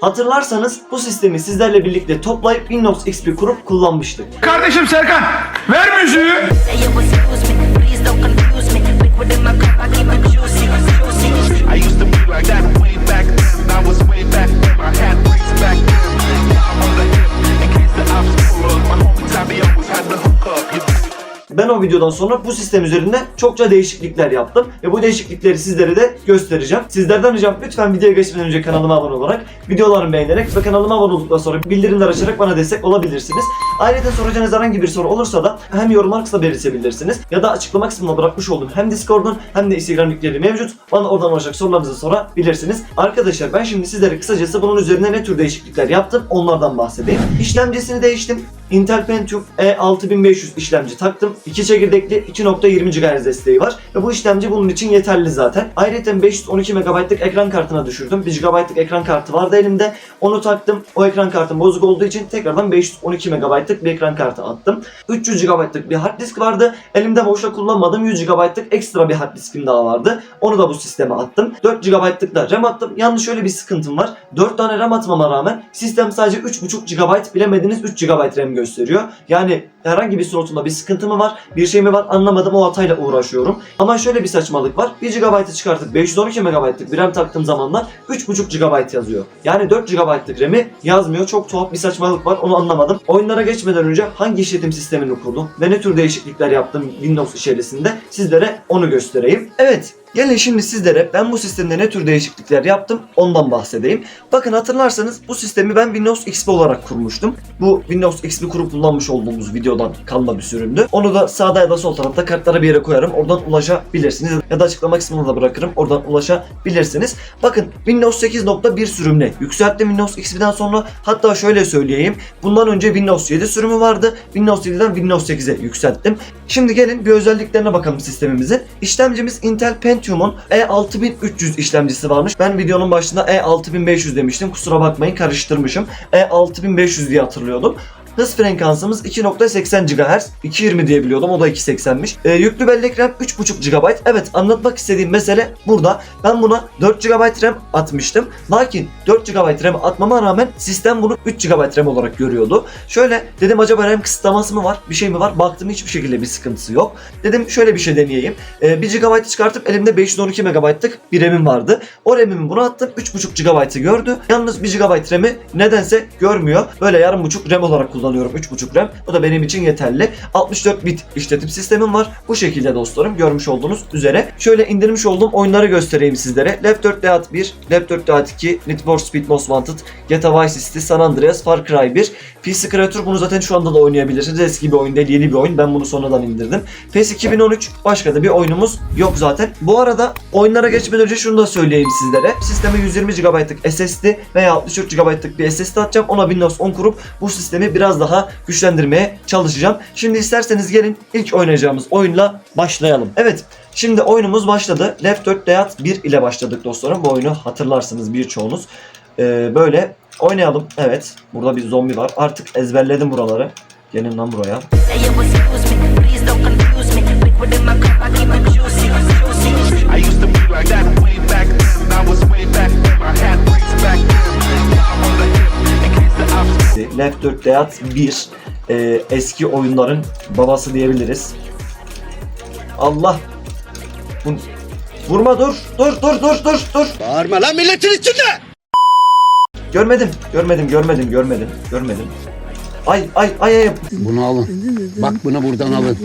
Hatırlarsanız bu sistemi sizlerle birlikte toplayıp Windows XP kurup kullanmıştık. Kardeşim Serkan ver müziği. Back then. I was way back then. I had bricks back then. On the hip, in case the ops pull up. My homie Tommy always had the hook up. Ben o videodan sonra bu sistem üzerinde çokça değişiklikler yaptım ve bu değişiklikleri sizlere de göstereceğim. Sizlerden ricam lütfen videoya geçmeden önce kanalıma abone olarak, videolarımı beğenerek ve kanalıma abone olduktan sonra bildirimler açarak bana destek olabilirsiniz. Ayrıca soracağınız herhangi bir soru olursa da hem yorumlar kısmına belirtebilirsiniz ya da açıklama kısmına bırakmış olduğum hem Discord'un hem de Instagram linkleri mevcut. Bana oradan ulaşarak sorularınızı sorabilirsiniz. Arkadaşlar ben şimdi sizlere kısacası bunun üzerine ne tür değişiklikler yaptım onlardan bahsedeyim. İşlemcisini değiştim. Intel Pentium E6500 işlemci taktım. 2 çekirdekli 2.20 GHz desteği var ve bu işlemci bunun için yeterli zaten. Ayrıca 512 MB'lık ekran kartına düşürdüm. 1 GB'lık ekran kartı vardı elimde. Onu taktım. O ekran kartım bozuk olduğu için tekrardan 512 MB'lık bir ekran kartı attım. 300 GB'lık bir hard disk vardı. Elimde boşa kullanmadığım 100 GB'lık ekstra bir hard diskim daha vardı. Onu da bu sisteme attım. 4 GB'lık da RAM attım. Yalnız şöyle bir sıkıntım var. 4 tane RAM atmama rağmen sistem sadece 3.5 GB bilemediniz 3 GB RAM gösteriyor. Yani herhangi bir slotunda bir sıkıntı mı var, bir şey mi var anlamadım o hatayla uğraşıyorum. Ama şöyle bir saçmalık var. 1 GB'ı çıkartıp 512 MB'lık bir RAM taktığım zamanlar 3.5 GB yazıyor. Yani 4 GB'lık RAM'i yazmıyor. Çok tuhaf bir saçmalık var onu anlamadım. Oyunlara geçmeden önce hangi işletim sistemini kurdum ve ne tür değişiklikler yaptım Windows içerisinde sizlere onu göstereyim. Evet Gelin şimdi sizlere ben bu sistemde ne tür değişiklikler yaptım ondan bahsedeyim. Bakın hatırlarsanız bu sistemi ben Windows XP olarak kurmuştum. Bu Windows XP kurup kullanmış olduğumuz videodan kalma bir sürümdü. Onu da sağda ya da sol tarafta kartlara bir yere koyarım. Oradan ulaşabilirsiniz. Ya da açıklama kısmına da bırakırım. Oradan ulaşabilirsiniz. Bakın Windows 8.1 sürümüne yükselttim Windows XP'den sonra. Hatta şöyle söyleyeyim. Bundan önce Windows 7 sürümü vardı. Windows 7'den Windows 8'e yükselttim. Şimdi gelin bir özelliklerine bakalım sistemimizin. İşlemcimiz Intel Pentium'un E6300 işlemcisi varmış. Ben videonun başında E6500 demiştim. Kusura bakmayın karıştırmışım. E6500 diye hatırlıyordum. Hız frekansımız 2.80 GHz. 2.20 diye biliyordum. O da 2.80'miş. Ee, yüklü bellek RAM 3.5 GB. Evet anlatmak istediğim mesele burada. Ben buna 4 GB RAM atmıştım. Lakin 4 GB RAM atmama rağmen sistem bunu 3 GB RAM olarak görüyordu. Şöyle dedim acaba RAM kısıtlaması mı var? Bir şey mi var? Baktım hiçbir şekilde bir sıkıntısı yok. Dedim şöyle bir şey deneyeyim. Ee, 1 GB'ı çıkartıp elimde 512 MB'lık bir RAM'im vardı. O RAM'imi buna attım. 3.5 GB'ı gördü. Yalnız 1 GB RAM'i nedense görmüyor. Böyle yarım buçuk RAM olarak kullanıyorum 3.5 RAM. Bu da benim için yeterli. 64 bit işletim sistemim var. Bu şekilde dostlarım görmüş olduğunuz üzere. Şöyle indirmiş olduğum oyunları göstereyim sizlere. Left 4 Dead 1, Left 4 Dead 2, Need for Speed Most Wanted, GTA Vice City, San Andreas, Far Cry 1. PC Creator bunu zaten şu anda da oynayabilirsiniz. Eski bir oyun değil, yeni bir oyun. Ben bunu sonradan indirdim. PES 2013 başka da bir oyunumuz yok zaten. Bu arada oyunlara geçmeden önce şunu da söyleyeyim sizlere. Sisteme 120 GB'lık SSD veya 64 GB'lık bir SSD atacağım. Ona Windows 10 kurup bu sistemi biraz daha güçlendirmeye çalışacağım. Şimdi isterseniz gelin ilk oynayacağımız oyunla başlayalım. Evet Şimdi oyunumuz başladı. Left 4 Dead 1 ile başladık dostlarım. Bu oyunu hatırlarsınız birçoğunuz. Ee, böyle oynayalım. Evet. Burada bir zombi var. Artık ezberledim buraları. Gelin lan buraya. I ops Left 4 Dead 1 e, eski oyunların babası diyebiliriz. Allah. Bu, vurma dur. Dur dur dur dur dur. Bağırma lan milletin içinde! Görmedim. Görmedim görmedim görmedim görmedim. Ay ay ay ay. Bunu alın. Bak bunu buradan alın.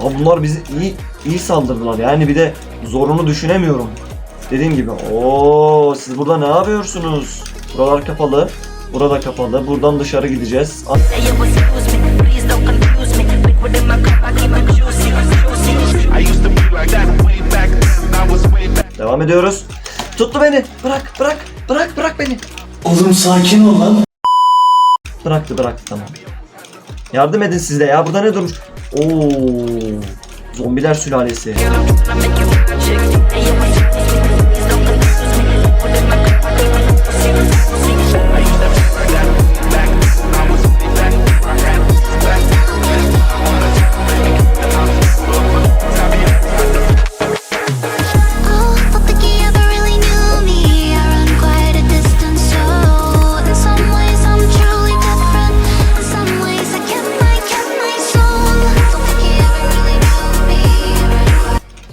Abi bunlar bizi iyi iyi saldırdılar. Yani bir de zorunu düşünemiyorum. Dediğim gibi. Oo siz burada ne yapıyorsunuz? Buralar kapalı. Burada kapalı. Buradan dışarı gideceğiz. Devam ediyoruz. Tuttu beni. Bırak bırak. Bırak bırak beni. Oğlum sakin ol lan. Bıraktı bıraktı tamam. Yardım edin siz de ya. Burada ne durmuş? Oo. Zombiler sülalesi.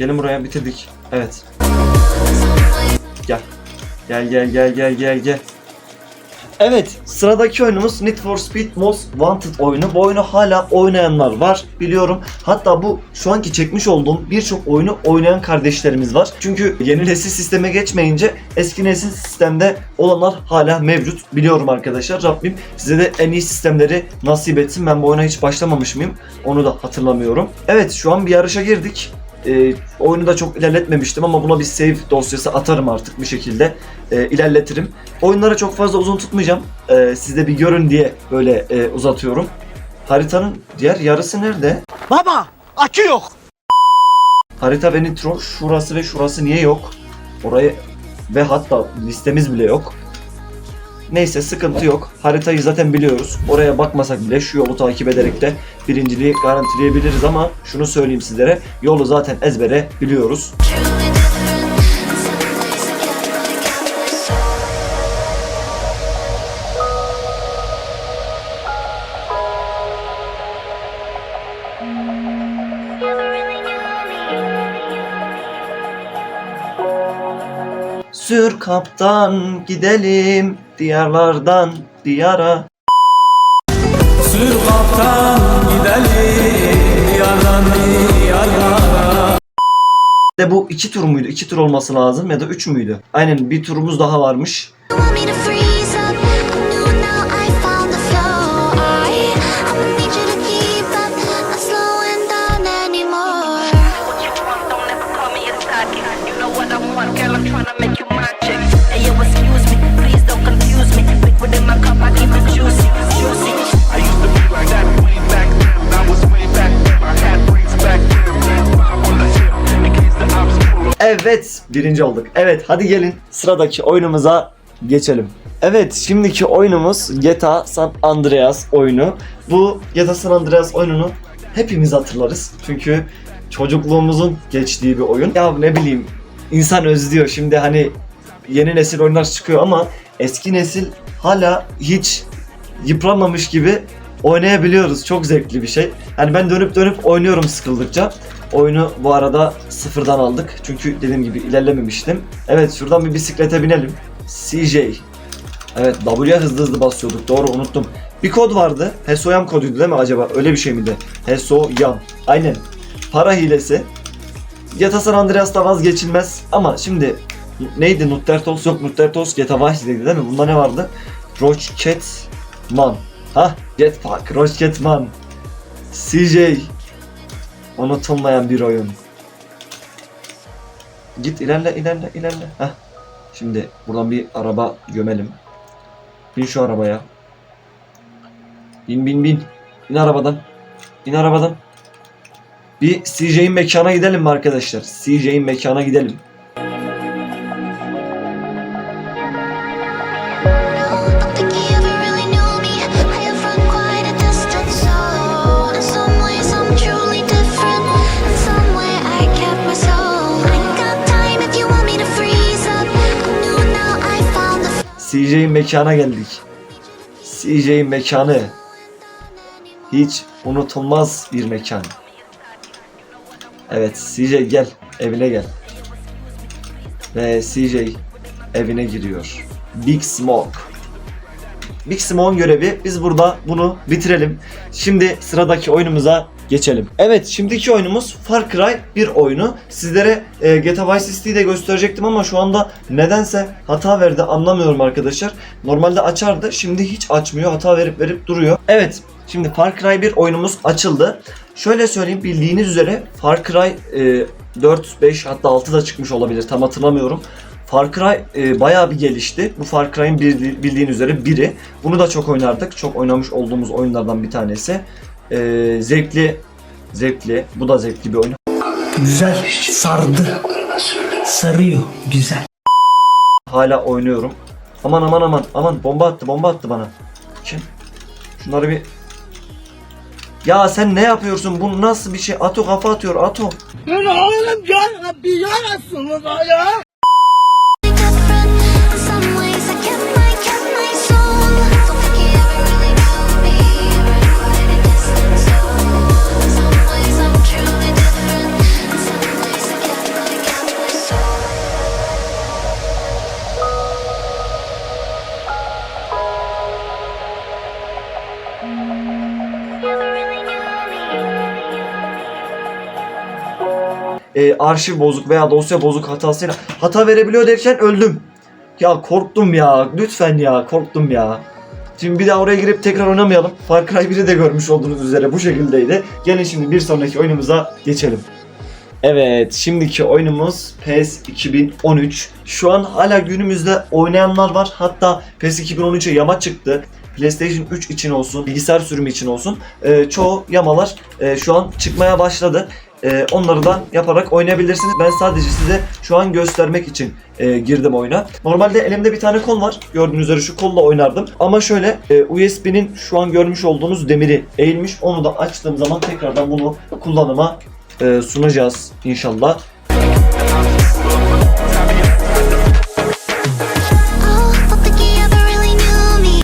Gelin buraya bitirdik. Evet. Gel. Gel gel gel gel gel gel. Evet, sıradaki oyunumuz Need for Speed Most Wanted oyunu. Bu oyunu hala oynayanlar var biliyorum. Hatta bu şu anki çekmiş olduğum birçok oyunu oynayan kardeşlerimiz var. Çünkü yeni nesil sisteme geçmeyince eski nesil sistemde olanlar hala mevcut. Biliyorum arkadaşlar. Rabbim size de en iyi sistemleri nasip etsin. Ben bu oyuna hiç başlamamış mıyım? Onu da hatırlamıyorum. Evet, şu an bir yarışa girdik. Ee, oyunu da çok ilerletmemiştim ama buna bir save dosyası atarım artık bir şekilde. Ee, ilerletirim. Oyunları çok fazla uzun tutmayacağım. Ee, siz de bir görün diye böyle e, uzatıyorum. Haritanın diğer yarısı nerede? Baba akü yok. Harita ve nitro şurası ve şurası niye yok? Orayı ve hatta listemiz bile yok. Neyse sıkıntı yok. Haritayı zaten biliyoruz. Oraya bakmasak bile şu yolu takip ederek de birinciliği garantileyebiliriz ama şunu söyleyeyim sizlere. Yolu zaten ezbere biliyoruz. Sür kaptan gidelim diyarlardan diyara. Sür kaptan gidelim yardan diyara. De bu iki tur muydu? İki tur olması lazım ya da üç müydü? Aynen bir turumuz daha varmış. Evet birinci olduk. Evet hadi gelin sıradaki oyunumuza geçelim. Evet şimdiki oyunumuz GTA San Andreas oyunu. Bu GTA San Andreas oyununu hepimiz hatırlarız. Çünkü çocukluğumuzun geçtiği bir oyun. Ya ne bileyim insan özlüyor. Şimdi hani yeni nesil oyunlar çıkıyor ama eski nesil hala hiç yıpranmamış gibi oynayabiliyoruz. Çok zevkli bir şey. Hani ben dönüp dönüp oynuyorum sıkıldıkça. Oyunu bu arada sıfırdan aldık. Çünkü dediğim gibi ilerlememiştim. Evet şuradan bir bisiklete binelim. CJ. Evet W'ye hızlı hızlı basıyorduk. Doğru unuttum. Bir kod vardı. Hesoyam koduydu değil mi acaba? Öyle bir şey miydi? Hesoyam. Aynen. Para hilesi. GTA San Andreas'ta vazgeçilmez. Ama şimdi neydi? Nuttertos yok. Nuttertos GTA Vice'deydi değil mi? Bunda ne vardı? Rocketman. Ha? Jetpack. Rocketman. CJ. Unutulmayan bir oyun. Git ilerle ilerle ilerle. Heh. Şimdi buradan bir araba gömelim. Bin şu arabaya. Bin bin bin. Bin arabadan. Bin arabadan. Bir CJ'in mekana gidelim mi arkadaşlar? CJ'in mekana gidelim. CJ'in mekana geldik. CJ'in mekanı. Hiç unutulmaz bir mekan. Evet CJ gel. Evine gel. Ve CJ evine giriyor. Big Smoke. Big Smoke'un görevi. Biz burada bunu bitirelim. Şimdi sıradaki oyunumuza geçelim. Evet şimdiki oyunumuz Far Cry 1 oyunu. Sizlere e, GTA Vice City'yi de gösterecektim ama şu anda nedense hata verdi anlamıyorum arkadaşlar. Normalde açardı şimdi hiç açmıyor hata verip verip duruyor. Evet şimdi Far Cry 1 oyunumuz açıldı. Şöyle söyleyeyim bildiğiniz üzere Far Cry e, 4, 5 hatta 6 da çıkmış olabilir tam hatırlamıyorum. Far Cry e, bayağı bir gelişti. Bu Far Cry'in bir, bildiğin üzere biri. Bunu da çok oynardık. Çok oynamış olduğumuz oyunlardan bir tanesi. E, zevkli, zevkli. Bu da zevkli bir oyun. Güzel sardı. Sarıyor güzel. Hala oynuyorum. Aman aman aman aman bomba attı bomba attı bana. Kim? Şunları bir... Ya sen ne yapıyorsun? Bu nasıl bir şey? Ato kafa atıyor Ato. different. E, arşiv bozuk veya dosya bozuk hatasıyla hata verebiliyor derken öldüm. Ya korktum ya. Lütfen ya korktum ya. Şimdi bir daha oraya girip tekrar oynamayalım. Far Cry 1'i de görmüş olduğunuz üzere bu şekildeydi. Gelin şimdi bir sonraki oyunumuza geçelim. Evet, şimdiki oyunumuz PES 2013. Şu an hala günümüzde oynayanlar var. Hatta PES 2013'e yama çıktı. PlayStation 3 için olsun, bilgisayar sürümü için olsun. Ee, çoğu yamalar e, şu an çıkmaya başladı. Ee, onları da yaparak oynayabilirsiniz. Ben sadece size şu an göstermek için e, girdim oyuna. Normalde elimde bir tane kol var. Gördüğünüz üzere şu kolla oynardım. Ama şöyle e, USB'nin şu an görmüş olduğunuz demiri eğilmiş. Onu da açtığım zaman tekrardan bunu kullanıma e, sunacağız inşallah.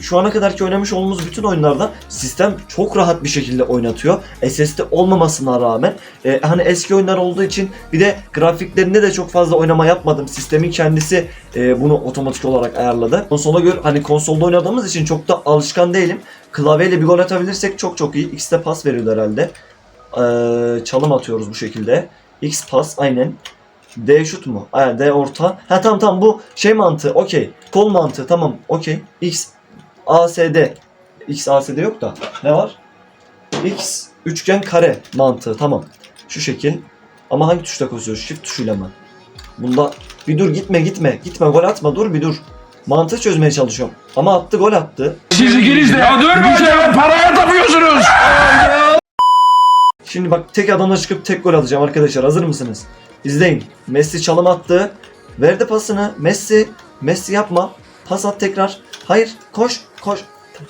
Şu ana kadarki oynamış olduğumuz bütün oyunlarda sistem çok rahat bir şekilde oynatıyor. SSD olmamasına rağmen e, hani eski oyunlar olduğu için bir de grafiklerinde de çok fazla oynama yapmadım. Sistemin kendisi e, bunu otomatik olarak ayarladı. Konsola göre hani konsolda oynadığımız için çok da alışkan değilim. Klavyeyle bir gol atabilirsek çok çok iyi. X'de pas veriyordu herhalde. Ee, çalım atıyoruz bu şekilde. X pas aynen. D şut mu? Aa, D orta. Ha tamam tamam bu şey mantığı okey. Kol mantığı tamam okey. X ASD. X ASD yok da. Ne var? X üçgen kare mantığı tamam. Şu şekil. Ama hangi tuşla koşuyoruz? Shift tuşuyla mı? Bunda bir dur gitme gitme. Gitme gol atma dur bir dur. Mantığı çözmeye çalışıyorum. Ama attı gol attı. Siz ikiniz de ya durmayacağım paraya tapıyorsunuz. Şimdi bak tek adamla çıkıp tek gol atacağım arkadaşlar. Hazır mısınız? İzleyin. Messi çalım attı. Verdi pasını. Messi. Messi yapma. Pas at tekrar. Hayır. Koş. Koş.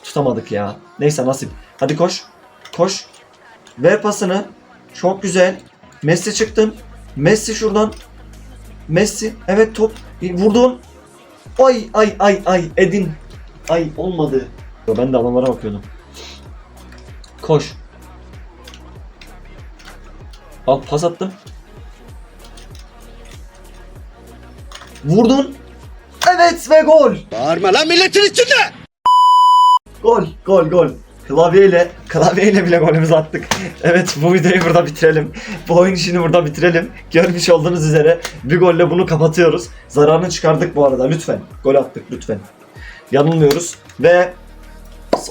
Tutamadık ya. Neyse nasip. Hadi koş. Koş. Ver pasını. Çok güzel. Messi çıktın. Messi şuradan. Messi. Evet top. Vurdun. Ay ay ay ay. Edin. Ay olmadı. Ben de adamlara bakıyordum. Koş. Al pas attım. Vurdun. Evet ve gol. Bağırma lan milletin içinde. Gol, gol, gol. Klavyeyle, klavyeyle bile golümüzü attık. Evet bu videoyu burada bitirelim. Bu oyun işini burada bitirelim. Görmüş olduğunuz üzere bir golle bunu kapatıyoruz. Zararını çıkardık bu arada lütfen. Gol attık lütfen. Yanılmıyoruz ve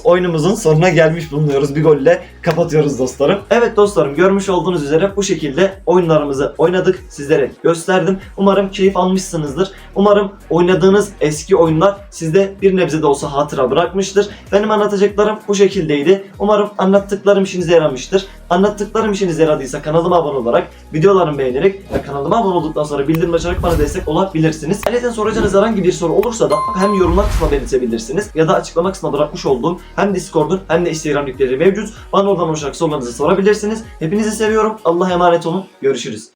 oyunumuzun sonuna gelmiş bulunuyoruz. Bir golle kapatıyoruz dostlarım. Evet dostlarım görmüş olduğunuz üzere bu şekilde oyunlarımızı oynadık. Sizlere gösterdim. Umarım keyif almışsınızdır. Umarım oynadığınız eski oyunlar sizde bir nebze de olsa hatıra bırakmıştır. Benim anlatacaklarım bu şekildeydi. Umarım anlattıklarım işinize yaramıştır. Anlattıklarım işinize yaradıysa kanalıma abone olarak, videolarımı beğenerek ve kanalıma abone olduktan sonra bildirim açarak bana destek olabilirsiniz. Ayrıca soracağınız herhangi bir soru olursa da hem yorumlar kısmına belirtebilirsiniz ya da açıklama kısmına bırakmış olduğum hem Discord'un hem de Instagram linkleri mevcut. Bana oradan ulaşarak sorularınızı sorabilirsiniz. Hepinizi seviyorum. Allah'a emanet olun. Görüşürüz.